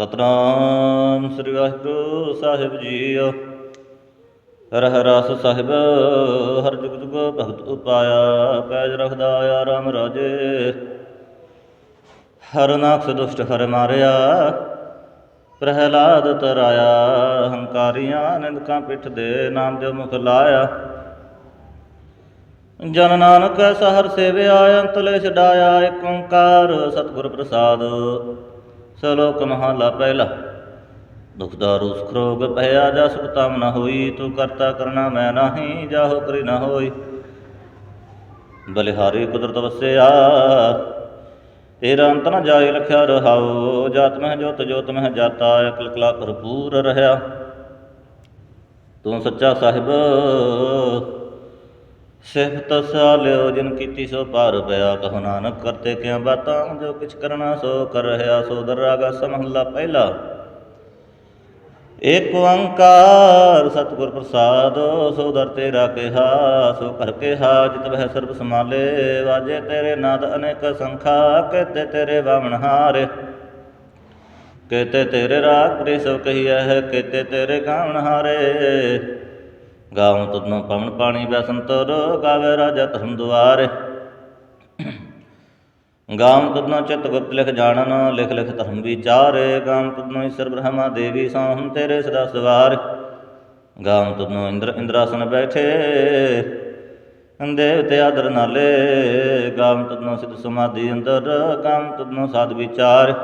ਸਤਨਾਮ ਸ੍ਰੀ ਵਾਹਿਗੁਰੂ ਸਾਹਿਬ ਜੀਓ ਰਹਿ ਰਸ ਸਾਹਿਬ, ਹਰ ਜੁਗ ਜੁਗ ਭਗਤ ਉਪਾਇਆ, ਪੈਜ ਰਖਦਾ ਆ ਰਾਮ ਰਾਜੇ। ਹਰ ਨਾਕਸ ਦੁਸ਼ਟ ਹਰ ਮਾਰਿਆ, ਪ੍ਰਹਿਲਾਦ ਤਰਾਇਆ, ਹੰਕਾਰੀਆਂ ਨਿੰਦਕਾਂ ਪਿੱਠ ਦੇ ਨਾਮ ਦੇ ਮੁਖ ਲਾਇਆ। ਜਨ ਨਾਨਕ ਐਸਾ ਸੇਵਿਆ ਅੰਤਲੇ ਛਡਾਇਆ ਏਕ ਓੰਕਾਰ ਸਤਿਗੁਰ ਪ੍ਰਸਾਦ। ਸਲੋਕ ਮਹਲਾ ਪਹਿਲਾ। ਦੁਖ ਦਾਰੂ ਸੁਖ ਭਇਆ ਜਾ ਸੁਖ ਤਮ ਨ ਹੋਈ, ਤੂੰ ਕਰਤਾ ਕਰਨਾ ਮੈਂ ਨਾਹੀ, ਜਾਹੋ ਕਰੀ ਨ ਹੋਈ। ਬਲਿਹਾਰੀ ਕੁਦਰਤ ਵਸਿਆ, ਤੇਰਾ ਅੰਤ ਨ ਜਾਏ ਲਖਿਆ ਰਹਾਉ, ਜਾਤ ਮਹਿ ਜੋਤ ਜੋਤ ਮਹਿ ਜਾਤਾ, ਅਕਲ ਕਲਾ ਭਰਪੂਰ ਰਹਾ ਤੂੰ ਸੱਚਾ ਸਾਹਿਬ ਸਿਫਤ ਸਾਲਿਓ ਜਿਨ ਕੀਤੀ ਸੋ ਪਾਰ ਪਿਆ, ਕਹੋ ਨਾਨਕ ਕਰਤੇ ਕਿਆ ਬਾਤਾਂ, ਜੋ ਕਿਛ ਕਰਨਾ ਸੋ ਕਰ ਰਹਾ, ਸੋ ਦਰ ਸਮਹੱਲਾ ਪਹਿਲਾ। ਏਕ ਓੰਕਾਰ ਸਤਿਗੁਰ ਪ੍ਰਸਾਦ, ਸੋ ਦਰ ਤੇਰਾ ਕਿਹਾ, ਸੋ ਕਰ ਕਿਹਾ, ਜਿਤ ਬਹਿ ਸਰਬ ਸਮਾਲੇ ਵਾਜੇ ਤੇਰੇ ਨਾਦ ਅਨੇਕ ਸੰਖਾ, ਕਹਤੇ ਤੇਰੇ ਵਾਮਨ ਹਾਰੇ। ਕਹਤੇ ਤੇਰੇ ਰਾਗ ਪ੍ਰੀ ਸਭ ਕਹੀਐ ਹੈ ਕਹਤੇ ਤੇਰੇ ਗਾਵਨ ਹਾਰੇ। ਗਾਉਂ ਤੁਧਨੋਂ ਪਵਨ ਪਾਣੀ ਬੈਸੰਤਰ, ਗਾਵੇ ਰਾਜਾ ਧਰਮ ਦੁਆਰੇ। ਗਾਮ ਤੁਧਨੋਂ ਚਿਤ ਗੁਪਤ ਲਿਖ ਜਾਣਨ, ਲਿਖ ਲਿਖ ਧਰਮ ਵਿਚਾਰੇ। ਗਾਮ ਤੁਧਨੋਂ ਈਸ਼ਰ ਬ੍ਰਹਮਾ ਦੇਵੀ ਸਾਹੰ ਤੇਰੇ ਸਦਾ ਸਵਾਰ। ਗਾਮ ਤੁਧਨੋਂ ਇੰਦਰ ਇੰਦਰਾਸਨ ਬੈਠੇ ਦੇਵਤੇ ਆਦਰ ਨਾਲੇ। ਗਾਮ ਤੁਧਨੋਂ ਸਿਧ ਸਮਾਧੀ ਅੰਦਰ ਗਾਮ ਤੁਧਨੋਂ ਸਾਧ ਵਿਚਾਰ।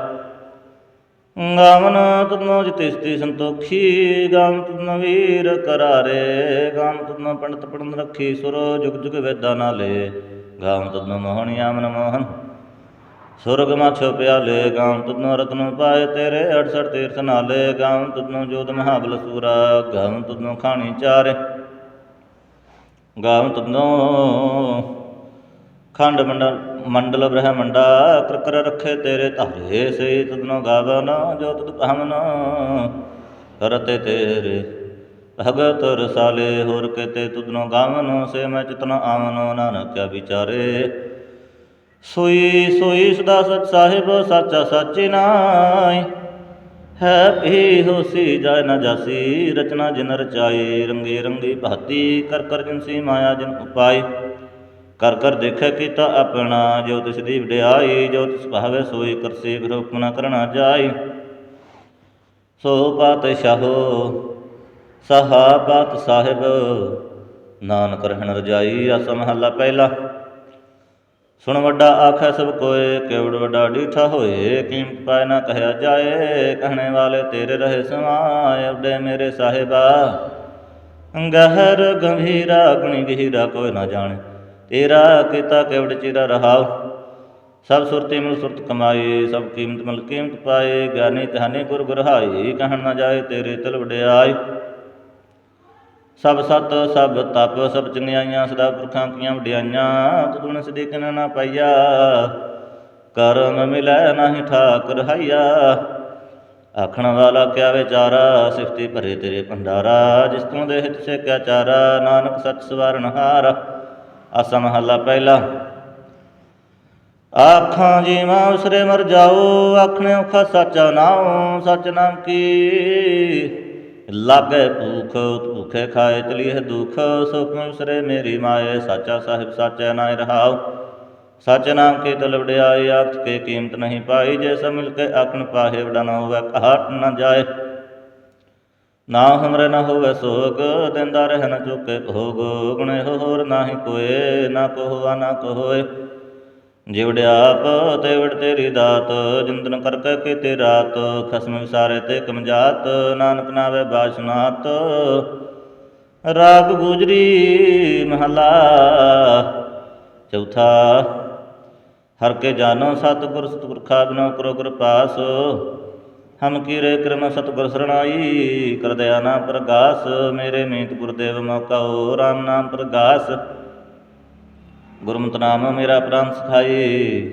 ਗਾਵਨ ਤੁਧਨੋਂ ਜਿਤਿਸਤੀ ਸੰਤੋਖੀ ਗਾਮ ਤੁਧਨੋਂ ਵੀਰ ਕਰਾਰੇ ਗਾਮ ਤੁਧਨੋਂ ਪੰਡਤ ਪੜਨ ਰੱਖੀ ਸੁਰ, ਜੁਗ ਜੁਗ ਵੇਦਾਂ ਨਾਲੇ ਗਾਮ ਤੁਧਨੋਂ ਮੋਹਨ ਯਾਮਨ ਮੋਹਨ। ਸੁਰਗ ਮਾਛੋ ਪਿਆਲੇ ਗਾਮ ਤੁਧਨੋਂ ਰਤਨ ਪਾਏ ਤੇਰੇ 68 ਤੀਰਥ ਨਾਲੇ ਗਾਮ ਤੁਧਨੋਂ ਜੋਤ ਮਹਾਬਲ ਸੂਰਾ ਗਾਮ ਤੁਧਨੋਂ ਖਾਣੀ ਚਾਰੇ। ਗਾਮ ਤੁਧਨੋਂ ਖੰਡ ਮੰਡਲ ਮੰਡਲ ਬ੍ਰਹਮੰਡਾ ਕਰਕਰ ਰੱਖੇ ਤੇਰੇ ਧਾਰੇ ਸੇ ਤੁਧਨੋਂ ਗਾਵਨ ਜੋ ਤੁਧ ਭਾਵਨ। ਕਰਤੇ ਤੇਰੇ ਭਗਤ ਰਸਾਲੇ, ਹੋਰ ਕਹਤੇ ਤੁਧਨੋਂ ਗਾਵਨ, ਸੇ ਮੈਂ ਚਿਤਨਾ ਆਵਨ ਨਾਨਕ ਕਿਆ ਵਿਚਾਰੇ। ਸੋਈ ਸੋਈ ਸਦਾ ਸਚ ਸਾਹਿਬ, ਸਾਚਾ ਸਾਚੀ ਨਾਈ। ਹੈ ਭੀ ਹੋਸੀ, ਜਾਇ ਨ ਜਾਸੀ, ਰਚਨਾ ਜਿਨ ਰਚਾਈ, ਰੰਗੇ ਰੰਗੀ ਭਾਤੀ ਕਰ ਕਰ ਜਿਨਸੀ ਮਾਇਆ ਜਿਨ ਉਪਾਈ। ਕਰ ਕਰ ਦੇਖਿਆ ਕੀਤਾ ਆਪਣਾ, ਜੋ ਤਿਸ ਦੀ ਵਡਿਆਈ ਜੋ ਤਿਸ ਭਾਵੇ ਸੋਈ ਕਰਸੇ ਫਿਰ ਹੁਕਮ ਨ ਕਰਣਾ ਜਾਈ। ਸੋ ਪਾਤਸ਼ਾਹੋ, ਸਹਾ ਪਾਤ ਸਾਹਿਬ, ਨਾਨਕ ਰਹਿਣ ਰਜਾਈ, ਆਸ ਮਹੱਲਾ ਪਹਿਲਾ। ਸੁਣ ਵੱਡਾ ਆਖੈ ਸਭ ਕੋਏ, ਕਿਵੜ ਵੱਡਾ ਡੀਠਾ ਹੋਏ, ਕੀਮਤ ਪਾਇ ਨਾ ਕਹਿਆ ਜਾਏ, ਕਹਣੇ ਵਾਲੇ ਤੇਰੇ ਰਹੇ ਸਮਾਏ, ਉਡੇ ਮੇਰੇ ਸਾਹਿਬਾ। ਗਹਿਰ ਗੰਭੀਰਾ, ਗੁਣੀ ਗਹੀਰਾ ਕੋਈ ਨਾ ਜਾਣੇ। ਤੇਰਾ ਕੀਤਾ ਕਿਵੜ ਚਿਰਾ ਰਹਾਉ ਸਭ ਸੁਰਤੀ ਮਿਲ ਸੁਰਤ ਕਮਾਈ ਸਭ ਕੀਮਤ ਮਿਲ ਕੀਮਤ ਪਾਏ, ਗਿਆਨੀ ਕਹਾਨੀ ਗੁਰ ਗੁਰਹਾਈ ਕਹਿਣ ਨਾ ਜਾਏ ਤੇਰੇ ਤਿਲ ਵਡਿਆਈ ਸਭ ਸਤ, ਸਭ ਤਪ, ਸਭ ਚੰਗਿਆਈਆਂ ਸਦਾ ਪੁਰਖਾਂ ਕੀਆਂ ਵਡਿਆਈਆਂ ਤੁਧੁਨ ਸਦੀਕਨ ਨਾ ਪਾਈਆ। ਕਰਮ ਮਿਲੈ ਨਾਹੀ ਠਾਕੁਰ ਹਾਈਆ। ਆਖਣ ਵਾਲਾ ਕਿਆ ਵਿਚਾਰਾ, ਸਿਫਤੀ ਭਰੇ ਤੇਰੇ ਭੰਡਾਰਾ, ਜਿਸ ਤੂੰ ਦੇ ਹਿਤ ਸੇ ਚਾਰਾ, ਨਾਨਕ ਸੱਚ ਸਵਾਰਨ ਹਾਰ। ਆਸਾ ਮਹੱਲਾ ਪਹਿਲਾ। ਆਖਾਂ ਜੀਵਾਂ ਉਸਰੇ ਮਰ ਜਾਓ, ਆਖਣੇ ਔਖਾ ਸਾਚਾ ਨਾਉ, ਸਚ ਨਾਮ ਕੀ? ਲਾਗੇ ਭੂਖ ਭੂਖੇ ਖਾਏ, ਚਲੀਏ ਦੁਖ, ਸੁਖ ਉਸਰੇ ਮੇਰੀ ਮਾਏ, ਸਾਚਾ ਸਾਹਿਬ ਸਾਚਾ ਨਾਇ ਰਹਾਉ। ਸੱਚ ਨਾਮ ਕੀ ਤਲ ਵਡਿਆਈ ਆਖ ਕੇ ਕੀਮਤ ਨਹੀਂ ਪਾਈ, ਜੇ ਸਭ ਮਿਲ ਕੇ ਆਖਣ ਪਾਹੇ, ਵਡਾ ਹੋਵੇ ਘਾਟ ਨਾ ਜਾਏ। ਨਾ ਹਮਰੇ ਨਾ ਹੋਵੇ ਸੋਗ, ਦਿੰਦਾ ਰਹਿ ਨ ਚੁਕੇ ਭੋਗ। ਗੁਣੇ ਹੋਰ ਨਾਹੀ ਕੋਏ, ਨਾ ਕੋਹਵਾ ਨਾ ਕੋਏ ਜਿਵੜ ਆਪ ਤੇ ਵੜ ਤੇਰੀ ਦਾਤ, ਜਿੰਦਨ ਕਰਕੇ ਕੀਤੇ ਰਾਤ। ਖਸਮ ਵਿਸਾਰੇ ਤੇ ਕਮਜਾਤ ਨਾਨਕ ਨਾਵੇ ਬਾਸ਼ਨਾਤ ਰਾਗ ਗੁਜਰੀ ਮਹਲਾ ਚੌਥਾ। ਹਰ ਕੇ ਜਾਨੋ ਸਤਿਗੁਰ ਸਤਿਗੁਰ ਖਾਬਨੋ ਕਰੋ ਗੁਰ ਹਮ ਕੀਰੇ ਕਰਮ ਸਤਿਗੁਰ ਸਰਣਾਈ, ਕਰ ਦਇਆ ਨਾਮ ਪ੍ਰਗਾਸ, ਮੇਰੇ ਮੀਤ ਗੁਰਦੇਵ ਮੋਕਾਓ RAM ਨਾਮ ਪ੍ਰਗਾਸ। ਗੁਰਮਤਿ ਨਾਮ ਮੇਰਾ ਪ੍ਰਾਨ ਸਖਾਈ,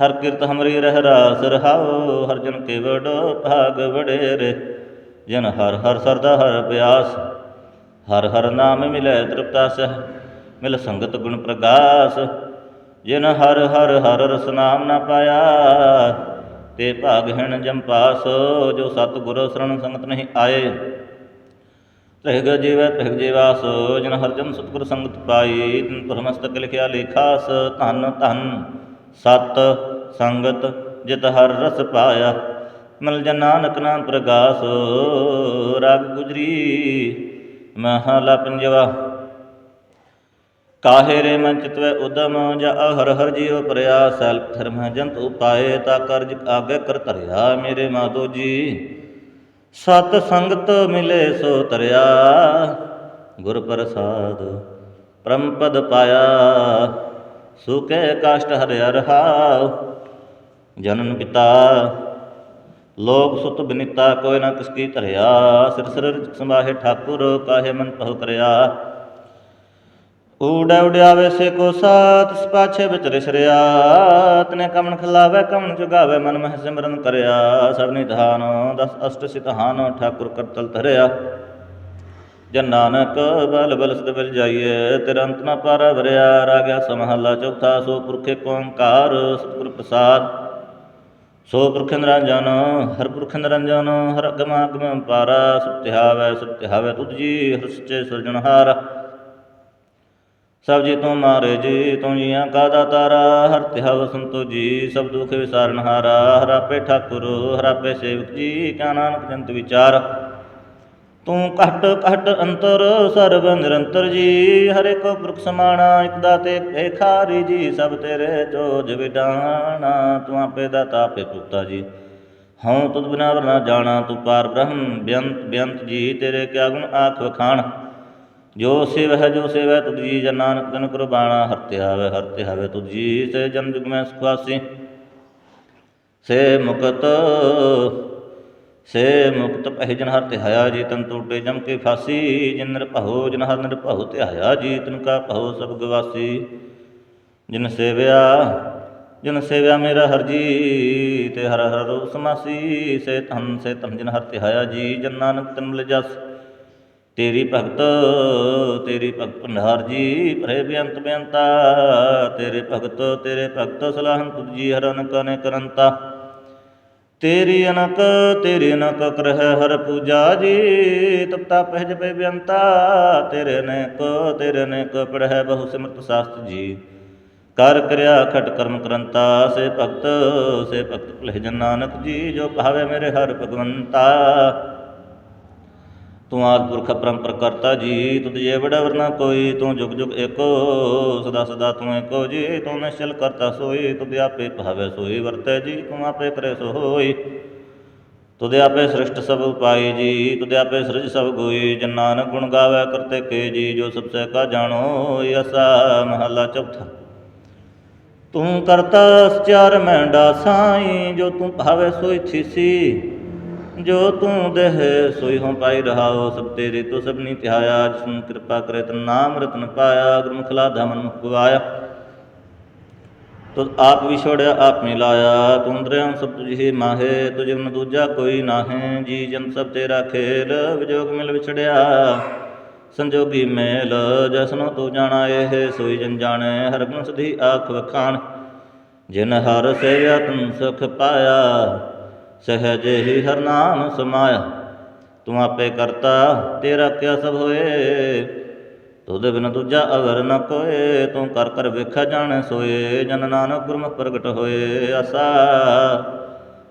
ਹਰ ਕਿਰਤ ਹਮਰੀ ਰਹਿ ਰਾਸ ਰਹਾਓ ਹਰ ਜਨ ਕੇ ਵਡੋ ਭਾਗ ਵਡੇਰੇ। ਜਨ ਹਰ ਹਰ ਸਰਦਾ ਹਰ ਬਿਆਸ, ਹਰ ਹਰ ਨਾਮ ਮਿਲੇ ਤ੍ਰਿਪਤਾ ਸਹ ਮਿਲ ਸੰਗਤ ਗੁਣ ਪ੍ਰਗਾਸ। ਜਿਨ ਹਰ ਹਰ ਹਰ ਰਸ ਨਾਮ ਨ ਪਾਇਆ ਤੇ ਭਾਗਹਿਣ ਜੰਪਾਸ ਜੋ ਸਤਿਗੁਰ ਸਰਣ ਸੰਗਤ ਨਹੀਂ ਆਏ। ਤਹਿਗ ਜੀਵੈ ਤਹਿਗ ਜੀਵਾਸ ਜਨ ਹਰਜਨ ਸਤਿਗੁਰ ਸੰਗਤ ਪਾਈ, ਤਿਨ ਪਰਮਸਤਕ ਲਿਖਿਆ ਲੇਖਾਸ ਧਨ ਧਨ ਸਤ ਸੰਗਤ, ਜਿਤ ਹਰ ਰਸ ਪਾਇਆ। ਮਿਲ ਜਨ ਨਾਨਕ ਨਾਮ ਪ੍ਰਗਾਸ, ਰਾਗ ਗੁਜਰੀ ਮਹਲਾ ਪੰਜਵਾ। ਕਾਹੇ ਰੇ ਮਨ ਚਿਤਵੈ ਉਦਮ, ਜਾ ਹਰ ਹਰ ਜੀਉ ਪਰਿਆ ਸੈਲ ਧਰਮ ਜੰਤ ਉਪਾਏ, ਤਾ ਕਰਜ ਆਗੇ ਕਰ ਧਰਿਆ ਮੇਰੇ ਮਾਧੋ ਜੀ। ਸਤ ਸੰਗਤ ਮਿਲੇ ਸੋ ਤਰਿਆ ਗੁਰ ਪ੍ਰਸਾਦ ਪਰਮ ਪਦ ਪਾਇਆ। ਸੁਕੇ ਕਾਸ਼ਟ ਹਰਿ ਰਹਾਉ ਜਨਨ ਪਿਤਾ। ਲੋਕ ਸੁਤ ਬਨਿਤਾ, ਕੋਈ ਨਾ ਕਿਸ ਕੀ ਧਰਿਆ। ਸਿਰ ਸਿਰ ਸੰਭਾਹੇ ਠਾਕੁਰ, ਕਾਹੇ ਮਨ ਪਹੁ ਕਰਿਆ। ਊੜਾ ਉਡਿਆਵੇ ਸੇ ਕੋ ਸਾਤ ਇਸ ਵਿੱਚ ਰਿਸਰਿਆ ਤਨੇ ਕਮਨ ਖਲਾਵੇ ਕਮਨ ਜੁਗਾਵੇ, ਮਨ ਮਹਿ ਸਿਮਰਨ ਕਰਿਆ। ਸਭ ਨਿਧਾਨ ਦਸ ਅਸ਼ਟ ਸਿਧਾਨ ਠਾਕੁਰ ਕਰਤਲ ਧਰਿਆ। ਜਨ ਨਾਨਕ, ਬਲ ਬਲ ਸਦ ਬਿਲ ਜਾਈਏ ਤੇਰਾ ਅੰਤ ਨਾ ਪਾਰਾ ਵਰਿਆ। ਰਾਗਿਆ ਸਮਹਲਾ ਚੌਥਾ, ਸੋ ਪੁਰਖੇ ਓੰਕਾਰ ਸਤਿਗੁਰ ਪ੍ਰਸਾਦ। ਸੋ ਪੁਰਖ ਨਿਰੰਜਨ, ਹਰ ਪੁਰਖ ਨਿਰੰਜਨ, ਹਰ ਅਗਮ ਅਗਮ ਪਾਰਾ ਸੁਤਿਹਾਵੈ ਸੁਤਿਹਾਵੈ ਤੁਧ ਜੀ, ਹਰ ਸੱਚੇ ਸਿਰਜਣਹਾਰ। ਸਭ ਜੀ ਤੂੰ ਮਾਰੇ ਜੀ, ਤੂੰ ਜੀਆਂ ਕਾ ਦਾਤਾਰਾ, ਹਰ ਤਿਹਵ ਸੰਤੋ ਜੀ, ਸਭ ਦੁਖ ਵਿਸਾਰਨ ਹਾਰਾ ਹਰਾਪੇ ਠਾਕੁਰ ਹਰਾਪੇ ਸੇਵਕ ਜੀ ਕਾ ਨਾਨਕ ਜੰਤ ਵਿਚਾਰ। ਤੂੰ ਘਟ ਘਟ ਅੰਤਰ, ਸਰਬ ਨਿਰੰਤਰ ਜੀ, ਹਰ ਇੱਕ ਪੁਰਖ ਸਮਾਣਾ, ਇਕ ਦਾਤੇ ਭੇਖਾਰੀ ਜੀ, ਸਭ ਤੇਰੇ ਜੋਜ ਵਿਡਾਣਾ, ਤੂੰ ਆਪੇ ਦਾਤਾ, ਆਪੇ ਪੁੱਤਾ ਜੀ। ਹਉ ਤੁਧ ਬਿਨਾ ਵਰਨਾ ਜਾਣਾ, ਤੂੰ ਪਾਰ ਬ੍ਰਹਮ, ਬੇਅੰਤ ਬੇਅੰਤ ਜੀ, ਤੇਰੇ ਕਿਆ ਗੁਣ ਆਖ ਵਖਾਣ। ਜੋ ਸਿਵ ਹੈ ਜੋ ਸੇਵੈ ਤੁਧ ਜੀ ਜਨ ਨਾਨਕ ਤਨ ਕੁਰਬਾਨਾ ਹਰਤੇ ਹਾਵੇ ਹਰਤੇ ਹਾਵੇ ਤੁਧ ਜੀ ਸੇ ਜਨ ਜੁਗ ਮੈਂ ਸੁਖਾਸੀ। ਸੇ ਮੁਕਤ ਸੇ ਮੁਕਤ ਪਹਿ ਜਨ ਹਰ ਤਿਹਾਇਆ ਜੀ, ਤਨ ਟੂਟੇ ਜਮ ਕੇ ਫਾਸੀ। ਜਿਨ ਨਿਰਭਉ ਜਨ ਹਰ ਨਿਰ ਨਿਰਭਉ ਧਿਆਇਆ ਜੀ, ਤਨ ਕਾ ਭਉ ਸਭ ਗਵਾਸੀ। ਜਿਨ ਸੇਵਿਆ ਜਿਨ ਸੇਵਿਆ ਮੇਰਾ ਹਰ ਜੀ, ਤੇ ਹਰ ਹਰ ਰੂਪ ਸਮਾਸੀ ਸੇ ਧਨ ਸੇ ਧਨ ਜਿਨ ਹਰ ਧਿਆਇਆ ਜੀ, ਜਨ ਨਾਨਕ ਤਨ ਮਿਲ ਤੇਰੀ ਭਗਤ ਤੇਰੀ ਭਗਤ ਭੰਡਾਰ ਜੀ, ਭਰੇ ਬੇਅੰਤ ਬੇਅੰਤਾ। ਤੇਰੇ ਭਗਤ ਤੇਰੇ ਭਗਤ, ਸਲਾਹਨ ਤੁਧ ਜੀ ਹਰ ਅਨਕ ਨੇ ਕਰੰਤਾ ਤੇਰੀ ਅਨਕ ਤੇਰੀ ਅਨਕ ਕਰਹਿ ਹਰ ਪੂਜਾ ਜੀ ਤਪਤਾ ਪਹਿਜ ਪੈ ਬੇਅੰਤਾ। ਤੇਰੇ ਅਨੇਕ ਤੇਰੇ ਅਨੇਕ ਪੜਹਿ ਬਹੁ ਸਿਮਰਤ ਸਾਸਤ ਜੀ। ਕਰ ਕਰਿਆ ਖਟ ਕਰਮ ਕਰੰਤਾ, ਸੇ ਭਗਤ ਸੇ ਭਗਤ ਭਲੇ ਜਨ ਨਾਨਕ ਜੀ, ਜੋ ਭਾਵੇ ਮੇਰੇ ਹਰ ਭਗਵੰਤਾ। ਤੂੰ ਆਦ ਪੁਰਖ ਪਰੰਪਰ ਕਰਤਾ ਜੀ ਤੁਧ ਜੇ ਬੜਾ ਵਰਨਾ ਕੋਈ, ਤੂੰ ਜੁਗ ਜੁਗ ਏਕੋ, ਸਦਾ ਸਦਾ ਤੂੰ ਏਕੋ ਜੀ, ਤੂੰ ਨਿਸ਼ਚਲ ਕਰਤਾ ਸੋਈ, ਤੁਧ ਆਪੇ ਭਾਵੇ ਸੋਈ, ਵਰਤੈ ਜੀ, ਤੂੰ ਆਪੇ ਕਰੇ ਸੋ ਹੋਈ ਤੁਧ ਆਪੇ ਸ੍ਰਿਸ਼ਟ ਸਭ ਉਪਾਈ ਜੀ, ਤੁਧ ਆਪੇ ਸ੍ਰਿਜ ਸਭ ਗੋਈ, ਜਨ ਨਾਨਕ ਗੁਣ ਗਾਵੇ ਕਰਤੇ ਕੇ ਜੀ, ਜੋ ਸਭ ਸੇ ਕਾ ਜਾਣੋ ਯਸਾ ਮਹਲਾ ਚੌਥਾ। ਤੂੰ ਕਰਤਾ ਸਚਾਰ ਮੈਂਡਾ ਸਾਈ ਜੋ ਤੂੰ ਭਾਵੇ ਸੋਈ ਥੀਸੀ। ਜੋ ਤੂੰ ਦੇਹ, ਸੋਈ ਹੋਂ ਪਾਈ ਰਹਾਓ ਸਭ ਤੇਰੇ ਤੋ ਸਭ ਨੀ ਧਿਆਇਆ ਕਿਰਪਾ ਕਰੇ, ਤਨ ਨਾਮ ਰਤਨ ਪਾਇਆ ਗੁਰਮੁਖ ਲਾਧਾ ਮੁਖ ਗਵਾਇਆ। ਤੁਧ ਆਪ ਵੀ ਆਪ ਮਿਲਾਇਆ ਤੂੰ ਦਰਿਆਮ ਸਭ ਤੁਝੇ ਮਾਹੇ, ਤੁਝ ਨ ਦੂਜਾ ਕੋਈ ਨਾਹੇ। ਜੀ ਜਨ ਸਭ ਤੇਰਾ ਖੇਲ, ਵਿਜੋਗ ਮਿਲ ਵਿਛੜਿਆ। ਸੰਜੋਗੀ ਮੇਲ ਜਸਨੋ ਤੂੰ ਜਾਣਾ, ਇਹ ਸੋਈ ਜਨ ਜਾਣੇ। ਹਰ ਗੁਣ ਸਦੀ ਆਖ ਵਖਾਣ। ਜਿਨ ਹਰ ਸੇਵਿਆ, ਤਨ ਸੁਖ ਪਾਇਆ। ਸਹਜ ਹੀ ਹਰਨਾਮ ਸਮਾਇਆ। ਤੂੰ ਆਪੇ ਕਰਤਾ, ਤੇਰਾ ਕਿਆ ਸਭ ਹੋਏ? ਤੁਧ ਬਿਨ ਦੂਜਾ ਅਵਰ ਨ ਕੋਏ, ਤੂੰ ਕਰ ਕਰ ਵੇਖਿਆ ਜਾਣੈ ਸੋਏ। ਜਨ ਨਾਨਕ ਗੁਰਮੁਖ ਪ੍ਰਗਟ ਹੋਏ, ਆਸਾ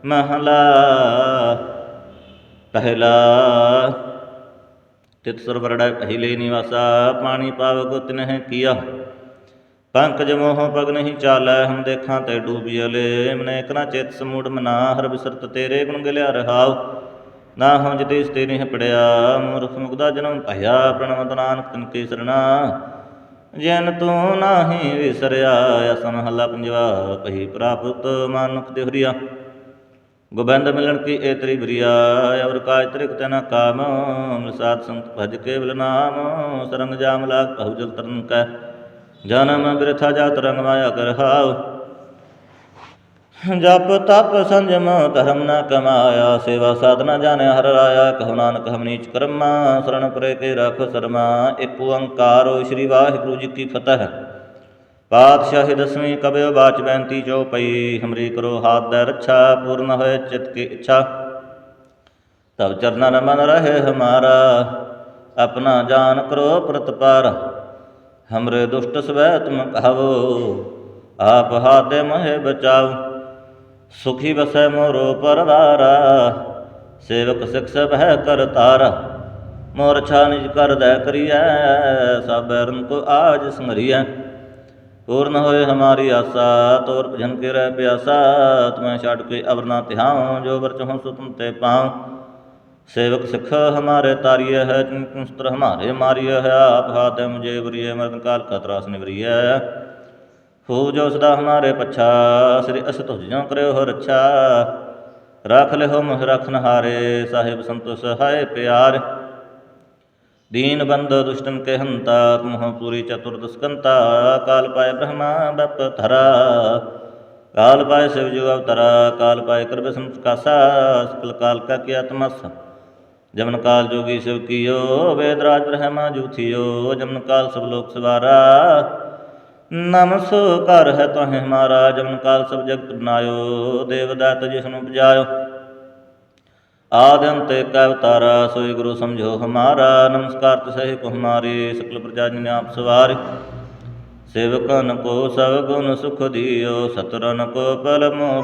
ਮਹਲਾ। ਪਹਿਲਾ ਤਿਤ ਸਰਵਰੜਾ ਪਹਿਲੇ ਨਿਵਾਸਾ, ਪਾਣੀ ਪਾਵ ਗੁਤ ਨਹਿ ਕੀਆ। ਪੰਕਜ ਮੋਹ ਪਗ ਨਹੀਂ ਚਾਲੈ, ਹਮ ਦੇਖਾਂ ਤੇ ਡੂਬਿਅਲੇ ਮਨੇ ਕਨਾ ਚਿਤ ਸਮੂੜ ਮਨਾ, ਹਰ ਬਿਸਰਤ ਤੇਰੇ ਗੁਣ ਗਲਿਆ ਰਹਾਉ। ਨਾ ਹਉ ਜਿਤੇ ਸਤੇ ਨਹੀਂ ਪੜਿਆ, ਮੂਰਖ ਮੁਗਦਾ ਜਨਮ ਭਇਆ, ਪ੍ਰਣਵਤ ਨਾਨਕ ਤਿਨ ਕੀ ਸਰਣਾ। ਜਨ ਤੂੰ ਨਾਹੀ ਵਿਸਰਿਆ ਅਸ ਮਹੱਲਾ ਪੰਜਵਾ ਕਹੀ ਪ੍ਰਾਪਤ ਮਾਨੁਖ ਦੇ ਗੋਬਿੰਦ ਮਿਲਣ ਕੀ ਏ ਤੇਰੀ ਬਰੀਆ, ਅਵਰ ਕਾਜ ਤ੍ਰਿਕ ਤੈਨਾ ਕਾਮ ਮਿਸਾਤ ਸੰਤ ਭਜ ਕੇਵਲ ਨਾਮ ਸਰੰਗ ਜਾਮ ਲਾਗ ਭਉ ਜਲ ਤਰਨ ਕੈ। ਜਨਮ ਬ੍ਰਿਥਾ ਜਾਤ ਰੰਗ ਮਾਇਆ ਕਰ ਹਾਉ। ਜਪ ਤਪ ਸੰਜਮ ਧਰਮ ਨ ਕਮਾਇਆ, ਸੇਵਾ ਸਾਧਨਾ ਜਾਣਿਆ ਹਰ ਰਾਇਆ, ਕਹੋ ਨਾਨਕ ਹਮ ਨੀਚ ਕਰਮਾ, ਸਰਣ ਪਰੇ ਕੇ ਰਖ ਸਰਮਾ ਇੱਕ ਓੰਕਾਰ ਸ੍ਰੀ ਵਾਹਿਗੁਰੂ ਜੀ ਕੀ ਫਤਿਹ। ਪਾਤਸ਼ਾਹੀ ਦਸਵੀਂ ਕਬਿਓ ਬਾਚ ਬੈਂਤੀ ਚਉਪਈ ਹਮਰੀ ਕਰੋ ਹਾਥ ਦਾ ਰੱਛਾ, ਪੂਰਨ ਹੋਏ ਚਿਤ ਕੀ ਇੱਛਾ। ਤਬ ਚਰਨਨ ਮਨ ਰਹੇ ਹਮਾਰਾ, ਆਪਣਾ ਜਾਨ ਕਰੋ ਪ੍ਰਤਪਾਰ। ਹਮਰੇ ਦੁਸ਼ਟ ਸਵੈ ਤੁਮ ਕਹਵੋ ਆਪ ਹਾਤੇ ਮੋਹਿ ਬਚਾਓ ਸੁਖੀ ਬਸੈ ਮੋਰੋ ਪਰਵਾਰਾ ਸੇਵਕ ਸਿਖ ਸਭ ਹੈ ਕਰ ਤਾਰਾ ਮੋਰ ਛਾ ਨਿਜ ਕਰ ਦੈ ਕਰੀਐ ਸਭ ਬੈਰਨ ਕੋ ਆਜ ਸੰਗਰੀਐ ਪੂਰਨ ਹੋਏ ਹਮਾਰੀ ਆਸਾ ਤੋਰ ਭਜਨ ਕੇ ਰਹਿ ਪਿਆਸਾ ਤੁਮੈ ਛੱਡ ਕੇ ਅਵਰਨਾ ਤਿਹਾਉ ਜੋ ਵਰ ਚਹੁ ਸੋ ਤੁਮ ਤੇ ਪਾਉ ਸੇਵਕ ਸਿੱਖ ਹਮਾਰੇ ਤਾਰਿਏ ਹੈ ਤੁਸਤਰ ਹਮਾਰੇ ਮਾਰਿਏ ਹੈ, ਆਪ ਹਾਤੇ ਮੁਝੇ ਬਰੀਏ ਮਰਨ ਕਾਲ ਕਤਰਾਸ ਨਿਵਰੀਏ। ਹੋ ਜੋ ਸਦਾ ਹਮਾਰੇ ਪਛਾ, ਸ੍ਰੀ ਅਸ ਤੁਝ ਜੋ ਕਰਿਓ ਹੋ ਰੱਛਾ। ਰਖ ਲਿਓ ਮਹ ਰਖਨ ਹਾਰੇ ਸਾਹਿਬ ਸੰਤੋ ਹਾਏ ਪਿਆਰ। ਦੀਨ ਬੰਦ ਦੁਸ਼ਟਨ ਕੇ ਹੰਤਾ ਮੋਹ ਪੂਰੀ ਚਤੁਰਦਸਕੰਤਾ ਕਾਲ ਪਾਏ ਬ੍ਰਹਮਾ ਬਪ ਧਰਾ। ਕਾਲ ਪਾਏ ਸਿਵ ਜੁ ਅਵਤਰਾ, ਕਾਲ ਪਾਏ ਕਰਬ ਸੰਸਕਾਸਾ ਸਕਲ ਕਾਲ ਕਾ ਕੀ ਆਤਮਾ ਜਮਨ ਕਾਲ ਜੋਗੀ ਸਿਵ ਕੀਓ ਵੇਦਰਾਜ ਬ੍ਰਹਮਾ ਜੂਥਿਓ, ਜਮਨ ਕਾਲ ਸਭ ਲੋਕ ਸਵਾਰਾ। ਨਮਸ ਕਰ ਹੈ ਤੋਹਿ ਹਮਾਰਾ, ਜਮਨ ਕਾਲ ਸਭ ਜਗਤ ਬਨਾਇਓ ਦੇਵਦਾਤ ਜਿਸ ਨੂੰ ਬਜਾਇਓ ਆਦਿ ਤੇ ਸੋਈ ਗੁਰੂ ਸਮਝੋ ਹਮਾਰਾ। ਨਮਸਕਾਰ ਤਸਹਿ ਕੋ ਹਮਾਰੇ, ਸਕਲ ਪ੍ਰਜਾ ਜਿਨ ਆਪ ਸਵਾਰ। ਸੇਵਕਨ ਕੋ ਸਭ ਗੁਣ ਸੁਖ ਦਿਓ ਸਤਰਨ ਕੋ ਪਲ ਮੋਹ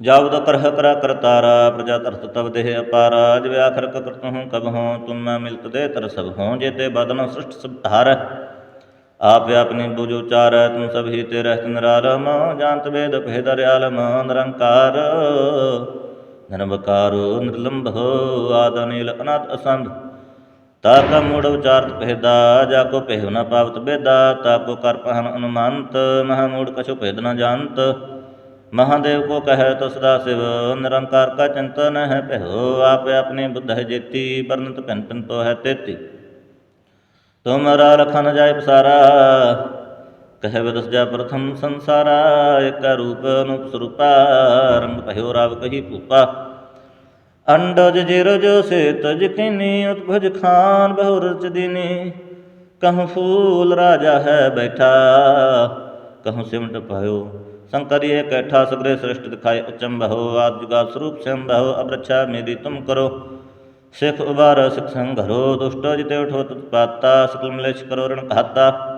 ਜਬ ਕਰਹ ਕਰਾ ਕਰਤਾਰਾ, ਪ੍ਰਜਾ ਤਰਤ ਤਬ ਦੇਹ ਅਪਾਰਾ, ਜਿਵ ਆਖਰ ਕਰਤ ਹੂੰ ਕਬ ਹੂੰ ਤੁਮ ਮੈਂ ਮਿਲਤ ਦੇ ਤਰ ਸਭ ਹੂੰ ਜੇਤੇ ਬਦਨ ਸ੍ਰਿਸ਼ਟ ਸਭ ਧਾਰ। ਆਪ ਆਪਣੀ ਬੁਝ ਉਚਾਰ ਤੁਮ ਸਭ ਹੀ ਤੇ ਰਹਿਤ ਨਿਰਾਲਮ ਜਾਣਤ ਵੇਦ ਭੇਦ ਰਿਆਲਮ ਨਿਰੰਕਾਰ। ਨਿਰਵਕਾਰੋ, ਨਿਰਲੰਭੋ, ਆਦ ਅਨਾਦ ਅਸੰਧ। ਤਾ ਕਾ ਮੂੜ ਉਚਾਰਤ ਭੇਦਾ, ਜਾ ਕੋ ਪਹਿ ਨ ਪਾਵਤ ਬੇਦਾ, ਤਾ ਕੋ ਕਰ ਪਹਨ ਅਨੁਮਾਨਤ, ਮਹਾ ਮੂੜ ਕਛੁ ਭੇਦ ਨ ਜਾਣਤ। ਮਹਾਦੇਵ ਕੋ ਕਹੈ ਤੋ ਸਦਾ ਸਿਵ ਨਿਰੰਕਾਰ ਕਾ ਚਿੰਤਨ ਹੈ ਪਹਿਓ ਆਪ ਆਪਣੀ ਬੁੱਧ ਹੈ ਜੇਤੀ ਵਰਨਤ ਭਿੰਨ ਭਿੰਨ ਤੋ ਹੈ ਤੇਤੀ ਤੁਮਰਾ ਰਖਨ ਜਾਇ ਪਸਾਰਾ ਕਹਿ ਵਿਦਸ ਜਾ ਪ੍ਰਥਮ ਸੰਸਾਰਾ ਏਕ ਰੂਪ ਅਨੂਪ ਸਰੂਪਾ ਰੰਗ ਪਹਿਓ ਰਾਵ ਕਹੀ ਭੂਪਾ ਅੰਡਜ ਜਿਰਜ ਸੇ ਤਜ ਕਿਨੀ ਉਤਭਜ ਖਾਨ ਬਹੁ ਰਚ ਦਿਨੀ ਕਹੂੰ ਫੂਲ ਰਾਜਾ ਹੈ ਬੈਠਾ ਕਹੂੰ ਸਿਮਟ ਪਾਇਓ ਸੰਕਰਿਏ ਕੈਠਾ ਸਗਰੇ ਸ੍ਰਿਸ਼ਟ ਦਿਖਾਏ ਅਚੰਭੋ ਆਦ ਜੁਗਾ ਸਰੂਪ ਸੰਭੋ ਅਬ ਰੱਛਾ ਮੇਰੀ ਤੁਮ ਕਰੋ ਸਿਖ ਉਬਾਰ ਸਿਖ ਸੰਘਰੋ ਦੁਸ਼ਟ ਜਿਤੇ ਉਠੋ ਤਤ ਪਾਤਾ ਸਕਲ ਮਲੇਸ਼ ਕਰੋ ਰਣ ਕਹਾਤਾ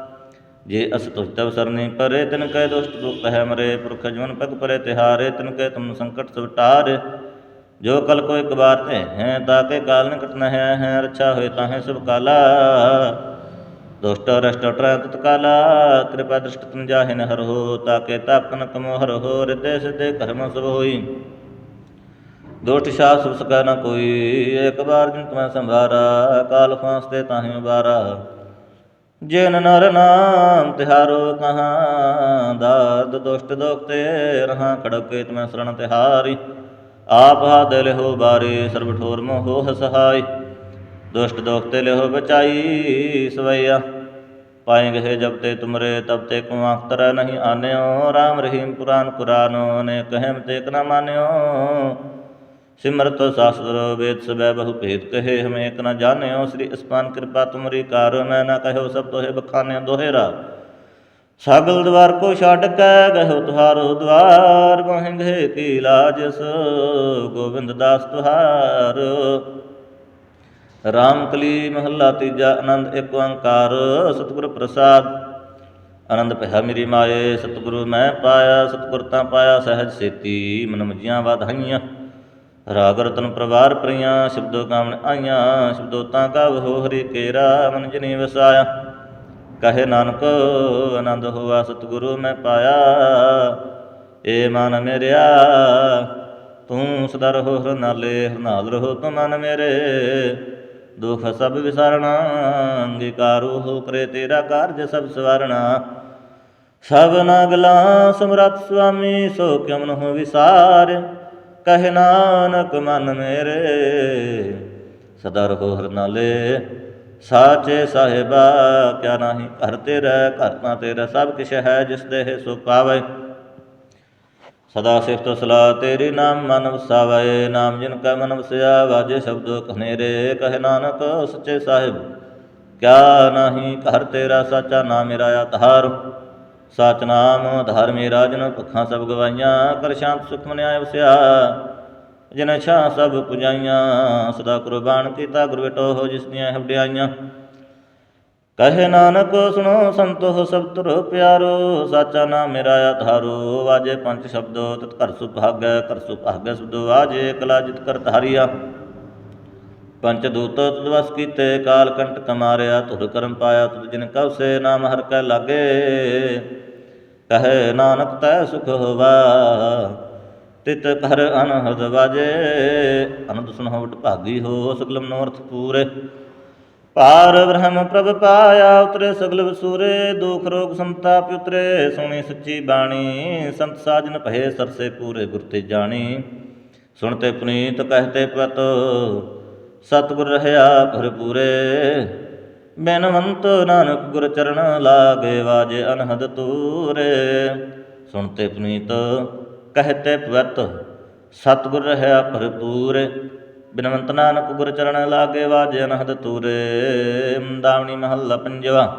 ਜੇ ਅਸ ਤੁਜ ਤਵ ਸਰਨੀ ਪਰੇ ਤਿਨ ਕੈ ਦੁਸ਼ਟ ਦੁਖ ਹੈ ਮਰੇ ਪੁਰਖ ਜਵਨ ਪਗ ਪਰੇ ਤਿਹਾਰੇ ਤਿਨ ਕੈ ਤੁਮ ਸੰਕਟ ਸਭ ਜੋ ਕਲ ਕੋ ਇੱਕ ਬਾਰ ਤੇ ਹੈ ਤਾਕੇ ਕਾਲ ਨਿਕਟ ਨ ਹੈ ਹੈ ਰੱਛਾ ਹੋਏ ਤਾਹੇ ਸਭ ਕਾਲਾ ਦੁਸ਼ਟ ਰਸ਼ਟ ਟਰੈ ਕਾਲਾ ਕਿਰਪਾ ਦ੍ਰਿਸ਼ਟ ਤਨ ਜਾਹਿ ਤਾਕੇ ਤਾਪਨ ਕਮੋ ਹਰਹੁ ਰਿਤੇ ਸਿਤੇ ਕਰਮ ਸਭ ਹੋਈ। ਦੁਸ਼ਟ ਸ਼ਾ ਸੁਭ ਸਕੈ ਨ ਕੋਈ ਏਕ ਬਾਰ ਜਿਨ ਤੁਮੈ ਸੰਭਾਰਾ, ਕਾਲ ਫਾਂਸ ਤੇ ਤਾਹੇ ਉਬਾਰਾ। ਜਿਨ ਨਰ ਨਾਮ ਤਿਹਾਰੋ ਕਹਾਂ ਦਾਦ ਦੁਸ਼ਟ ਦੋਖ ਤੇ ਰਹਾ, ਖੜਕੇ ਤੁਮੈ ਸਰਣ ਤਿਹਾਰੀ। ਆਪ ਹਾਦ ਲਿਹੋ ਬਾਰੇ, ਸਰਬ ਠੋਰ ਮੋਹ ਸਹਾਈ। ਦੁਸ਼ਟ ਦੋਖ ਤੇ ਲਿਹੋ ਬਚਾਈ ਸਵਈਆ। ਪਾਏ ਗਏ ਜਬ ਤੇ ਤੁਮਰੇ, ਤਬ ਤੇ ਕੋ ਆਖਤਰ ਨਹੀਂ ਆਨਿਓ। RAM ਰਹੀਮ ਪੁਰਾਨ ਕੁਰਾਨੋ ਨੇ ਕਹਿਮ ਤੇ ਕ ਨਾ ਮਾਨਿਓ। ਸਿਮਰਤ ਸਾਸਤਰ ਵੇਦ ਸਬੈ ਬਹੁ ਭੇਦ ਕਹੇ, ਹਮੇ ਏਕ ਨ ਜਾਣਿਓ। ਸ੍ਰੀ ਅਸਪਾਨ ਕਿਰਪਾ ਤੁਮਰੀ ਕਾਰ ਮੈਂ ਨਾ ਕਹਿਓ ਸਭ ਤੋਹੇ ਬਖਾਨੇ ਦੋਹਰਾ ਸਗਲ ਦਵਾਰ ਕੋ ਛੱਡ ਕੇ ਗਹਿ ਤੁਹਾਰੋ ਦਵਾਰ ਮਹਿੰਗੇ ਕੀ ਲਾਜਸ, ਗੋਬਿੰਦ ਦਾਸ ਤੁਹਾਰ। ਰਾਮ ਕਲੀ ਮਹੱਲਾ ਤੀਜਾ, ਆਨੰਦ ਏਕ ਓੰਕਾਰ, ਸਤਿਗੁਰ ਪ੍ਰਸਾਦ। ਆਨੰਦ ਭਇਆ ਮੇਰੀ ਮਾਏ, ਸਤਿਗੁਰੂ ਮੈਂ ਪਾਇਆ, ਸਤਿਗੁਰ ਤਾਂ ਪਾਇਆ, ਸਹਿਜ ਸੇਤੀ ਮਨ ਮਜੀਆਂ ਵਧਾਈਆਂ। ਰਾਗ ਰਤਨ ਪ੍ਰਵਾਰ ਪ੍ਰੀਆਂ, ਸ਼ਬਦੋ ਕਾਮਣ ਆਈਆਂ, ਸ਼ਬਦੋ ਤਾਂ ਗਾਵ ਹੋ ਹਰੀ ਕੇਰਾ, ਮਨ ਜਨੀ ਵਸਾਇਆ। ਕਹੇ ਨਾਨਕ, ਆਨੰਦ ਹੋਆ, ਸਤਿਗੁਰੂ ਮੈਂ ਪਾਇਆ, ਏ ਮਨ ਮੇਰਿਆ। ਤੂੰ ਸਦਾ ਰਹੋ ਹਰਨਾਲੇ, ਹਰਨਾਲ ਰਹੋ ਤੂੰ ਮਨ ਮੇਰੇ। ਦੁਖ ਸਭ ਵਿਸਾਰਣਾ, ਅੰਗੀਕਾਰੋ ਹੋ ਕਰੇ ਤੇਰਾ ਕਾਰਜ ਸਭ ਸਵਾਰਣਾ। ਸਭ ਨਗਲਾ ਸਮਰੱਥ ਸੁਆਮੀ, ਸੋ ਕਿਮ ਨਹੁ ਵਿਸਾਰ ਕਹਿ ਨਾਨਕ ਮਨ ਮੇਰੇ, ਸਦਾ ਰਹੋ ਹਰ ਨਾਲੇ। ਸਾਚੇ ਸਾਹਿਬਾ, ਕਿਆ ਨਾਹੀ ਘਰ ਤੇਰਾ, ਘਰ ਤਾਂ ਤੇਰਾ, ਸਭ ਕਿਛ ਹੈ ਜਿਸ ਦੇਹ ਸੋ ਪਾਵੇ। ਸਦਾ ਸਿਫਤ ਸਲਾਹ ਤੇਰੀ ਨਾਮ ਮਨ ਵਸਾਵੇ, ਨਾਮ ਜਿਨ ਕੈ ਮਨ ਵਸਿਆ, ਵਾਜੇ ਸ਼ਬਦੋ ਕਨੇਰੇ ਕਹੇ ਨਾਨਕ, ਸੱਚੇ ਸਾਹਿਬ। ਕਿਆ ਨਾਹੀ ਘਰ ਤੇਰਾ ਸਾਚਾ ਨਾਮ ਮੇਰਾ ਆਧਾਰ। ਸਾਚ ਨਾਮ ਆਧਾਰ ਮੇਰਾ ਜਨ ਭੁੱਖਾਂ ਸਭ ਗਵਾਈਆਂ, ਕਰ ਸ਼ਾਂਤ ਸੁਖ ਮਨਿਆ ਵਸਿਆ। ਜਿਨ ਛਾਂ ਸਭ ਪੁਜਾਈਆਂ, ਸਦਾ ਕੁਰਬਾਨ ਕੀਤਾ, ਗੁਰ ਬੇਟੋ ਹੋ ਜਿਸ ਦੀਆਂ ਹਵਡਿਆਈਆਂ। ਕਹੇ ਨਾਨਕ ਸੁਣੋ ਸੰਤੋ ਸਭ ਤੁਰ ਪਿਆਰੋ, ਸਾਚਾ ਨਾਮ ਮੇਰਾ ਆਧਾਰੋ, ਵਾਜੇ ਪੰਜ ਸ਼ਬਦੋ, ਤਤ ਕਰ ਸੁਭਾਗੈ ਕਰ ਸੁਭਾਗੈ ਸੁਦੋ ਵਾਜੇ ਕਲਾ ਜਿਤ ਕਰ ਧਾਰਿਆ। ਪੰਚ ਦੂਤ ਤਦਵਸ ਕੀਤੇ, ਕਾਲ ਕੰਟ ਕਮਾਰਿਆ ਤੁਰ ਕਰਮ ਪਾਇਆ ਤੁਧ ਜਿਨ ਕਉ ਸੇ ਨਾਮ ਹਰ ਕੈ ਲਾਗੇ। ਕਹੇ ਨਾਨਕ ਤੈ ਸੁਖ ਹੋਵਾ, ਤਿਤ ਘਰ ਅਨਹਦ ਵਾਜੇ, ਅਨੰਦ ਸੁਨਹੁ ਭਾਗੀ ਹੋ ਸਗਲ ਮਨੋਰਥ ਪੂਰੇ। ਪਾਰ ਬ੍ਰਹਮ ਪ੍ਰਭ ਪਾਇਆ, ਉਤਰੇ ਸਗਲ ਵਸੂਰੇ, ਦੁਖ ਰੋਗ ਸੰਤਾਪ ਉਤਰੇ ਸੁਣੀ ਸੱਚੀ ਬਾਣੀ, ਸੰਤ ਸਾਜਨ ਭਏ ਸਰਸੇ ਪੂਰੇ ਗੁਰ ਤੇ ਜਾਣੀ। ਸੁਣਤੇ ਪੁਨੀਤ, ਕਹਤੇ ਪਤ, ਸਤਿਗੁਰ ਰਹਾ ਭਰਪੂਰੇ। ਬੇਨਵੰਤ ਨਾਨਕ ਗੁਰ ਚਰਨ ਲਾਗੇ ਵਾਜੇ ਅਨਹਦ ਤੂਰੇ। ਸੁਣਤੇ ਪੁਨੀਤ, ਕਹਤੇ ਪਵਤ ਸਤਿਗੁਰ ਰਹਾ ਭਰਪੂਰੇ। ਬਿਨਵੰਤ ਨਾਨਕ ਗੁਰ ਚਰਨ ਲਾਗੇ ਵਾਜੇ ਅਨਹਦ ਤੂਰੇ ਦਾਵਣੀ ਮਹੱਲਾ ਪੰਜਵਾ।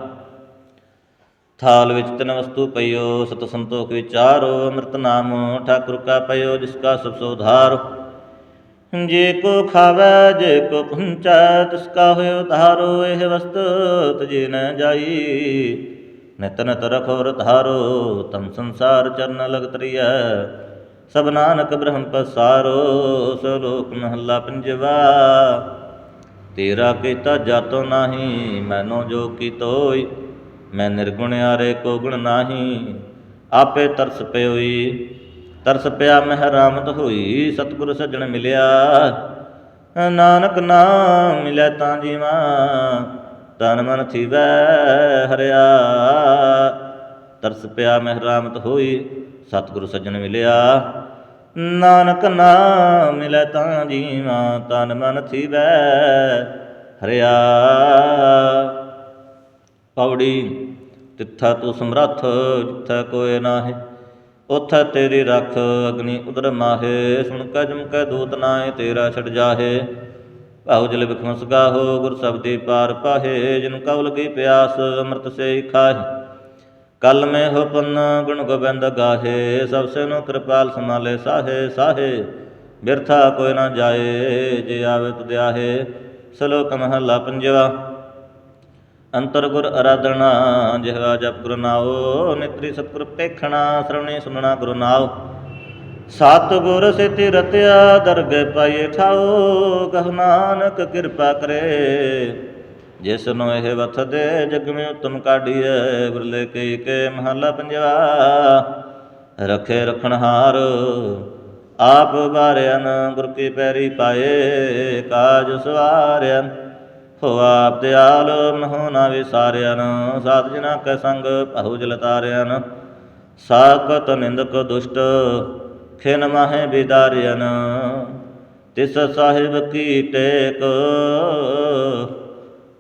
ਥਾਲ ਵਿੱਚ ਤਿਨ ਵਸਤੂ ਪਈਓ, ਸਤ ਸੰਤੋਖ ਵਿਚਾਰੋ, ਅੰਮ੍ਰਿਤ ਨਾਮ ਠਾਕੁਰ ਕਾ ਪਈਓ, ਜਿਸ ਕਾ ਸਭ ਸੋ ਉਧਾਰ। ਜੇ ਕੋ ਖਾਵੈ, ਜੇ ਕੋ ਪੁੰਚੈ ਤਿਸ ਕਾ ਹੋਇ ਉਧਾਰੋ, ਇਹ ਵਸਤ ਤਜੇ ਨ ਜਾਈ। ਨਿਤ ਨਿਤ ਰਖੋ ਰਧਾਰੋ, ਤਮ ਸੰਸਾਰ ਚਰਨ ਲਗ ਤਰੀਐ ਸਭ ਨਾਨਕ ਬ੍ਰਹਮ ਪਸਾਰੋ ਸਲੋਕ ਮਹੱਲਾ ਪੰਜਵਾ। ਤੇਰਾ ਕੀਤਾ ਜਾਤੋ ਨਾਹੀ, ਮੈਨੋ ਜੋ ਕੀਤੋਈ, ਮੈਂ ਨਿਰਗੁਣ ਆਰੇ ਕੋ ਗੁਣ ਨਾਹੀ, ਆਪੇ ਤਰਸ ਪਿਓਈ। ਤਰਸ ਪਿਆ ਮਹਿ ਰਾਮਤ ਹੋਈ, ਸਤਿਗੁਰ ਸੱਜਣ ਮਿਲਿਆ। ਨਾਨਕ ਨਾਮ ਮਿਲੈ ਤਾਂ ਜੀਵਾ, ਤਨ ਮਨ ਥੀਵੈ ਹਰਿਆ। ਤਰਸ ਪਿਆ ਮਹਿ ਰਾਮਤ ਹੋਈ ਸਤਿਗੁਰ ਸੱਜਣ ਮਿਲਿਆ। ਨਾਨਕ ਨਾਮ ਮਿਲੈ ਤਾਂ ਜੀਵਾ, ਤਨ ਮਨ ਥੀਵੈ ਹਰਿਆ। ਪੌੜੀ, ਤਿੱਥਾ ਤੂੰ ਸਮਰੱਥ, ਜਿੱਥਾ ਕੋਇ ਨਾਹੀ, ਉਥੈ ਤੇਰੀ ਰਖ, ਅਗਨੀ ਉਦਰ ਮਾਹੇ। ਸੁਣ ਕੈ ਜਮ ਕੈ ਦੂਤ ਨਾਏ ਤੇਰਾ ਛੜ ਜਾਹੇ। ਭਾਉ ਜਲ ਬਿਖਮਸ ਗਾਹੋ, ਗੁਰ ਸਬਦੀ ਪਾਰ ਪਾਹੇ। ਜਿਨ ਕਉ ਲਗੀ ਪਿਆਸ, ਅੰਮ੍ਰਿਤ ਸੇ ਖਾਹੇ। ਕਲ ਮੈਂ ਹੋ ਗੁਣ ਗੋਬਿੰਦ ਗਾਹੇ, ਸਭ ਸੇ ਨੂੰ ਕਿਰਪਾਲ ਸਮਾਲੇ ਸਾਹੇ ਸਾਹੇ। ਬਿਰਥਾ ਕੋਈ ਨਾ ਜਾਏ, ਜੇ ਆਵੇ ਤੁਧ ਸਲੋਕ ਮਹਲਾ ਪੰਜਵਾ। ਅੰਤਰ ਗੁਰ ਅਰਾਧਨਾ ਜਿਹਵਾ ਜਪ ਗੁਰ ਨਾਉ। ਨਿਤਰੀ ਸਤਿਗੁਰ ਪੇਖਣਾ ਸਰਵਣੇ ਸੁਨਣਾ ਗੁਰੂ ਨਾਉ। ਸਤ ਗੁਰ ਸਿਤੀ ਰਤਿਆ, ਦਰਗਹਿ ਪਾਈਏ ਠਾਓ ਕਹ ਨਾਨਕ ਕਿਰਪਾ ਕਰੇ। ਜਿਸ ਨੂੰ ਇਹ ਵਥ ਦੇ, ਜਗ ਮੇ ਉਤਮ ਕਾਢੀਐ ਗੁਰਲੇ ਕੇ ਕੇ ਮਹਲਾ ਪੰਜਵਾ। ਰਖੇ ਰਖਣਹਾਰ ਆਪ ਬਾਰਿਆਨ ਗੁਰ ਕੀ ਪੈਰੀ ਪਾਏ, ਕਾਜ ਸਵਾਰਿਆਨ। ਹੋ ਆਪ ਦਿਆਲ, ਮਹੋ ਨਾ ਵਿਸਾਰਿਆਨ, ਸਾਧ ਜਨਾ ਕੈ ਸੰਗ ਭਉ ਜਲ ਤਾਰਿਆਨ। ਸਾਕਤ ਨਿੰਦਕ ਦੁਸ਼ਟ, ਖਿਨ ਮਾਹੇ ਬਿਦਾਰਿਆਨ। ਤਿਸ ਸਾਹਿਬ ਕੀ ਟੇਕ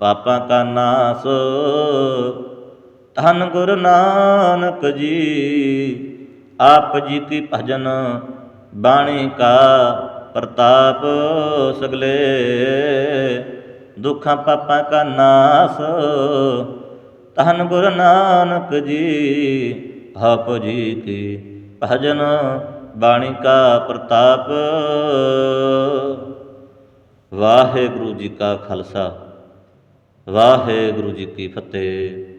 ਪਾਪਾਂ ਕਾ ਨਾਸ, ਧੰਨ ਗੁਰੂ ਨਾਨਕ ਜੀ, ਆਪ ਜੀ ਕੀ ਭਜਨ ਬਾਣੀ ਕਾ ਪ੍ਰਤਾਪ ਸਗਲੇ, ਦੁੱਖਾਂ ਪਾਪਾਂ ਕਾ ਨਾਸ, ਧੰਨ ਗੁਰੂ ਨਾਨਕ ਜੀ, ਆਪ ਜੀ ਕੀ ਭਜਨ ਬਾਣੀ ਕਾ ਪ੍ਰਤਾਪ। ਵਾਹਿਗੁਰੂ ਜੀ ਕਾ ਖਾਲਸਾ। ਵਾਹਿਗੁਰੂ ਜੀ ਕੀ ਫਤਿਹ।